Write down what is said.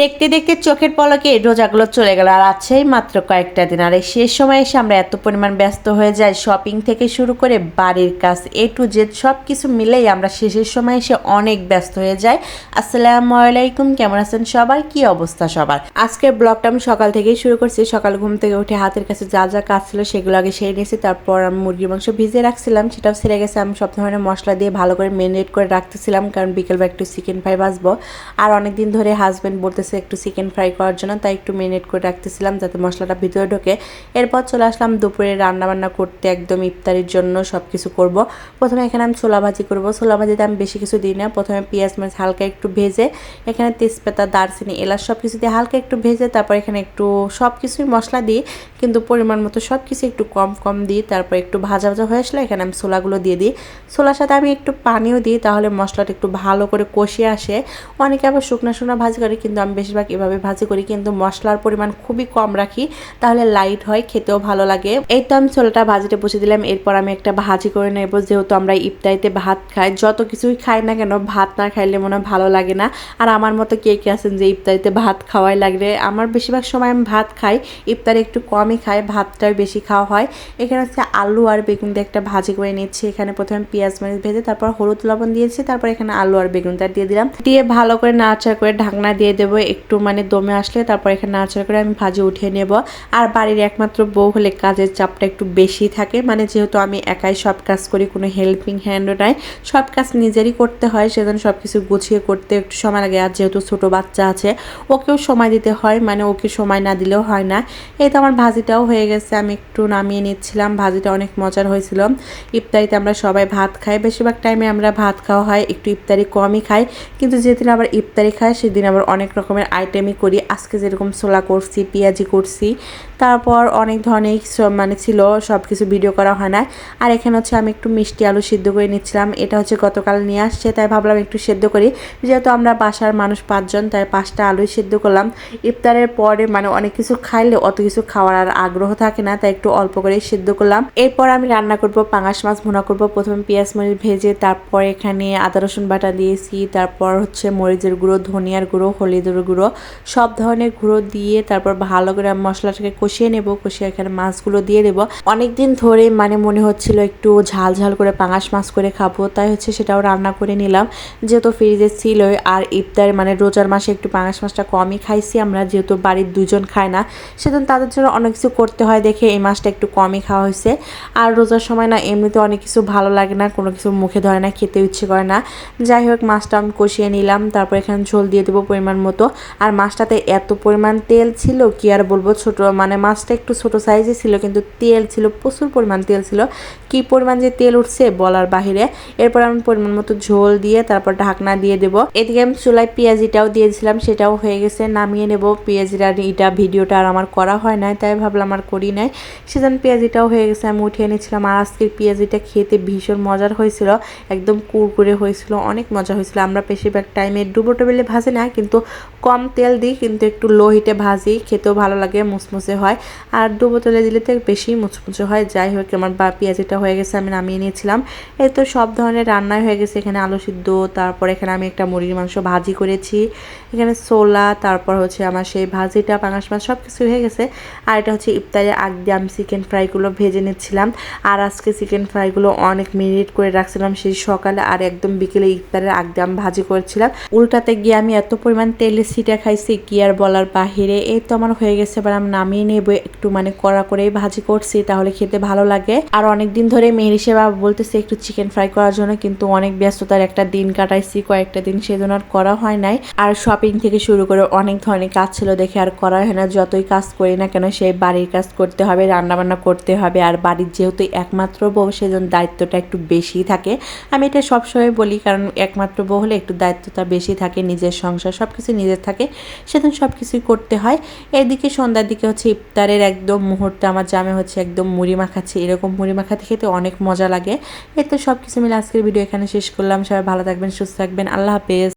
দেখতে দেখতে চোখের পলকে রোজাগুলো চলে গেল। আর আছেই মাত্র কয়েকটা দিন। আর এই শেষ সময় এসে আমরা এত পরিমাণ ব্যস্ত হয়ে যাই শপিং থেকে শুরু করে বাড়ির কাজ এ টু জেড সব কিছু মিলেই আমরা শেষের সময় এসে অনেক ব্যস্ত হয়ে যাই। আসসালামু আলাইকুম, কেমন আছেন সবার কি অবস্থা সবার? আজকের ব্লগটা আমি সকাল থেকেই শুরু করছি। সকাল ঘুম থেকে উঠে হাতের কাছে যা যা কাজ ছিল সেগুলো আগে সেরে নিয়েছি। তারপর আমি মুরগির মাংস ভিজিয়ে রাখছিলাম। সেটাও সেরে গেছে। আমি সব ধরনের মশলা দিয়ে ভালো করে মেরিনেট করে রাখতেছিলাম, কারণ বিকেলবেলা একটু চিকেন ফ্রাই ভাজবো। আর অনেকদিন ধরে হাজব্যান্ড বলতেছে একটু চিকেন ফ্রাই করার জন্য, তাই একটু মেরিনেট করে রাখতেছিলাম যাতে মশলাটা ভিতরে ঢোকে। এরপর চলে আসলাম দুপুরে রান্না বান্না করতে, একদম ইফতারির জন্য সব কিছু করব। প্রথমে এখানে আমি ছোলা ভাজি করব। ছোলা ভাজিতে আমি বেশি কিছু দিই না। প্রথমে পেঁয়াজ মাছ হালকা একটু ভেজে, এখানে তেজপাতা, দারচিনি, এলাচ সব কিছু দিয়ে হালকা একটু ভেজে, তারপর এখানে একটু সব কিছুই মশলা দিই। কিন্তু পরিমাণ মতো সব কিছু একটু কম কম দিই। তারপর একটু ভাজা ভাজা হয়ে আসলে এখানে আমি ছোলাগুলো দিয়ে দিই। ছোলার সাথে আমি একটু পানিও দিই, তাহলে মশলাটা একটু ভালো করে কষিয়ে আসে। অনেকে আবার শুকনো শুকনো ভাজি করে, কিন্তু আমি বেশিরভাগ এভাবে ভাজি করি, কিন্তু মশলার পরিমাণ খুবই কম রাখি, তাহলে লাইট হয়, খেতেও ভালো লাগে। এই তো আমি ছোলাটা ভাজিতে বসে দিলাম, এরপর আমি একটা ভাজি করে নেব, যেহেতু আমরা ইফতারিতে ভাত খাই, যত কিছুই খাই না কেন, ভাত না খাইলে মনে ভালো লাগে না। আর আমার মতো কে কে আছেন যে ইফতারিতে ভাত খাওয়াই লাগবে আমার বেশিরভাগ সময় আমি ভাত খাই, ইফতারে একটু কমই খাই, ভাতটাই বেশি খাওয়া হয়। এখানে হচ্ছে আলু আর বেগুন দিয়ে একটা ভাজি করে নিচ্ছি, এখানে প্রথমে পেঁয়াজ মরিচ ভেজে, তারপর হলুদ লবণ দিয়েছি, তারপর এখানে আলু আর বেগুনটা দিয়ে দিলাম। দিয়ে ভালো করে নাড়াচাড়া করে ঢাকনা দিয়ে দেবো একটু মানে দমে আসলে তারপর এখানে নাড়াচাড়া করে আমি ভাজি উঠিয়ে নেব। আর বাড়ির একমাত্র বউ হলে কাজের চাপটা একটু বেশি থাকে। মানে যেহেতু আমি একাই সব কাজ করি, কোনো হেল্পিং হ্যান্ডও নাই। সব কাজ নিজেরই করতে হয় সেজন্য সব কিছু গুছিয়ে করতে একটু সময় লাগে। আর যেহেতু ছোটো বাচ্চা আছে, ওকেও সময় দিতে হয়। মানে ওকে সময় না দিলেও হয় না। এই তো আমার ভাজিটাও হয়ে গেছে। আমি একটু নামিয়ে নিচ্ছিলাম। ভাজিটা অনেক মজার হয়েছিল। ইফতারিতে আমরা সবাই ভাত খাই। বেশিরভাগ টাইমে আমরা ভাত খাওয়া হয়। একটু ইফতারি কমই খাই। কিন্তু যেদিন আবার ইফতারি খাই, সেদিন আবার অনেক রকমের আইটেমই করি। আজকে যেরকম ছোলা করছি, পেঁয়াজি করছি, তারপর অনেক ধরনের মানে ছিল সব কিছু ভিডিও করা হয় না আর এখানে হচ্ছে আমি একটু মিষ্টি আলু সিদ্ধ করে নিচ্ছিলাম। এটা হচ্ছে গতকাল নিয়ে আসছে, তাই ভাবলাম একটু সেদ্ধ করি। যেহেতু আমরা বাসার মানুষ পাঁচজন, তাই পাঁচটা আলুই সিদ্ধ করলাম। ইফতারের পরে মানে অনেক কিছু খাইলে অত কিছু খাওয়ার আর আগ্রহ থাকে না, তাই একটু অল্প করেই সিদ্ধ করলাম। এরপর আমি রান্না করব পাঙাশ মাছ, ভুনা করব। প্রথমে পেঁয়াজ মরিচ ভেজে, তারপর এখানে আদা রসুন বাটা দিয়েছি। তারপর হচ্ছে মরিচের গুঁড়ো, ধনিয়ার গুঁড়ো, হলুদের গুঁড়ো, সব ধরনের গুঁড়ো দিয়ে তারপর ভালো করে মশলাটাকে কষিয়ে নেব। কষিয়ে এখানে মাছগুলো দিয়ে দেবো। অনেকদিন ধরে মানে মনে হচ্ছিল একটু ঝাল ঝাল করে পাঙাশ মাছ করে খাব, তাই হচ্ছে সেটাও রান্না করে নিলাম। যেহেতু ফ্রিজে ছিল আর ইফতার মানে রোজার মাসে একটু পাঙাশ মাছটা কমই খাইছি আমরা, যেহেতু বাড়ির দুজন খায় না সেদিন তাদের জন্য অনেক কিছু করতে হয় দেখে এই মাছটা একটু কমই খাওয়া হয়েছে। আর রোজার সময় না এমনিতে অনেক কিছু ভালো লাগে না, কোনো কিছু মুখে ধরে না, খেতে ইচ্ছে করে না। যাই হোক, মাছটা আমি কষিয়ে নিলাম, তারপর এখানে ঝোল দিয়ে দেবো পরিমাণ মতো। আর মাছটাতে এত পরিমাণ তেল ছিল, কি আর বলব, ছোট মানে মাছটা একটু ছোট সাইজে ছিল, কিন্তু তেল ছিল, প্রচুর পরিমাণ তেল ছিল। কি পরিমাণ যে তেল উঠছে বলার বাহিরে, এরপর আমি পরিমাণ মতো ঝোল দিয়ে তারপর ঢাকনা দিয়ে দেবো। এদিকে আমি চুলায় পেঁয়াজিটাও দিয়েছিলাম সেটাও হয়ে গেছে, নামিয়ে নেব। পেঁয়াজিটা এটা ভিডিওটা আর আমার করা হয় নাই, তাই ভাবলাম আর করি নাই। সেজন্য পেঁয়াজিটাও হয়ে গেছে, আমি উঠিয়ে নিয়েছিলাম আর আজকের পেঁয়াজিটা খেতে ভীষণ মজার হয়েছিল, একদম কুরকুরে হয়েছিল, অনেক মজা হয়েছিল। আমরা বেশিরভাগ টাইমে ডুবো টেবিলে ভাজে না, কিন্তু কম তেল দিই, কিন্তু একটু লো হিটে ভাজি, খেতেও ভালো লাগে মুচমুচে হয়। আর ডুবো তেলে দিলে তো বেশি মুচমুচে হয়। যাই হোক, আমার বা পেঁয়াজিটা হয়ে গেছে, আমি নামিয়ে নিয়েছিলাম। এই তো সব ধরনের রান্নাই হয়ে গেছে। এখানে আলু সিদ্ধ, তারপর এখানে আমি একটা মুরগির মাংস ভাজি করেছি। এখানে সোলা তারপর হচ্ছে আমার সেই ভাজিটা, পাঙাশ মাছ সব কিছু হয়ে গেছে। আর এটা হচ্ছে ইফতারে আগ দিয়ে আমি চিকেন ফ্রাইগুলো ভেজে নিচ্ছিলাম। আর আজকে চিকেন ফ্রাইগুলো অনেক মিনিট করে রাখছিলাম। সেই সকালে আর একদম বিকেলে ইফতারের আগ দিয়ে আমি ভাজি করেছিলাম। উল্টাতে গিয়ে আমি এত পরিমাণ তেলের সিটা খাইছি, কি আর বলার? বাহিরে এই তো আমার হয়ে গেছে, এবার আমি নামিয়ে নেব। একটু মানে কড়া করেই ভাজি করছি, তাহলে খেতে ভালো লাগে। আর অনেক দিন ধরে মেহেরি সেবা বলতেছে একটু চিকেন ফ্রাই করার জন্য, কিন্তু অনেক ব্যস্ততার একটা দিন কাটাইছি, কয়েকটা দিন সেজন্য আর করা হয় নাই। আর শপিং থেকে শুরু করে অনেক ধরনের কাজ ছিল দেখে আর করা হয় না, যতই কাজ করি না কেন সেই বাড়ির কাজ করতে হবে রান্না বান্না করতে হবে। আর বাড়ির যেহেতু একমাত্র বউ, সেজন্য দায়িত্বটা একটু বেশি থাকে। আমি এটা সবসময় বলি, কারণ একমাত্র বউ হলে একটু দায়িত্বটা বেশি থাকে, নিজের সংসার সব কিছু নিজের থাকে, সেজন্য সব কিছুই করতে হয়। এদিকে সন্ধ্যার দিকে হচ্ছে ইফতারের একদম মুহূর্তে আমার জামে হচ্ছে একদম মুড়ি মাখাচ্ছে, এরকম মুড়ি মাখাতে খেতে অনেক মজা লাগে। এতে সব কিছু মিলে আজকের ভিডিও এখানে শেষ করলাম। সবাই ভালো থাকবেন, সুস্থ থাকবেন। আল্লাহ হাফেজ।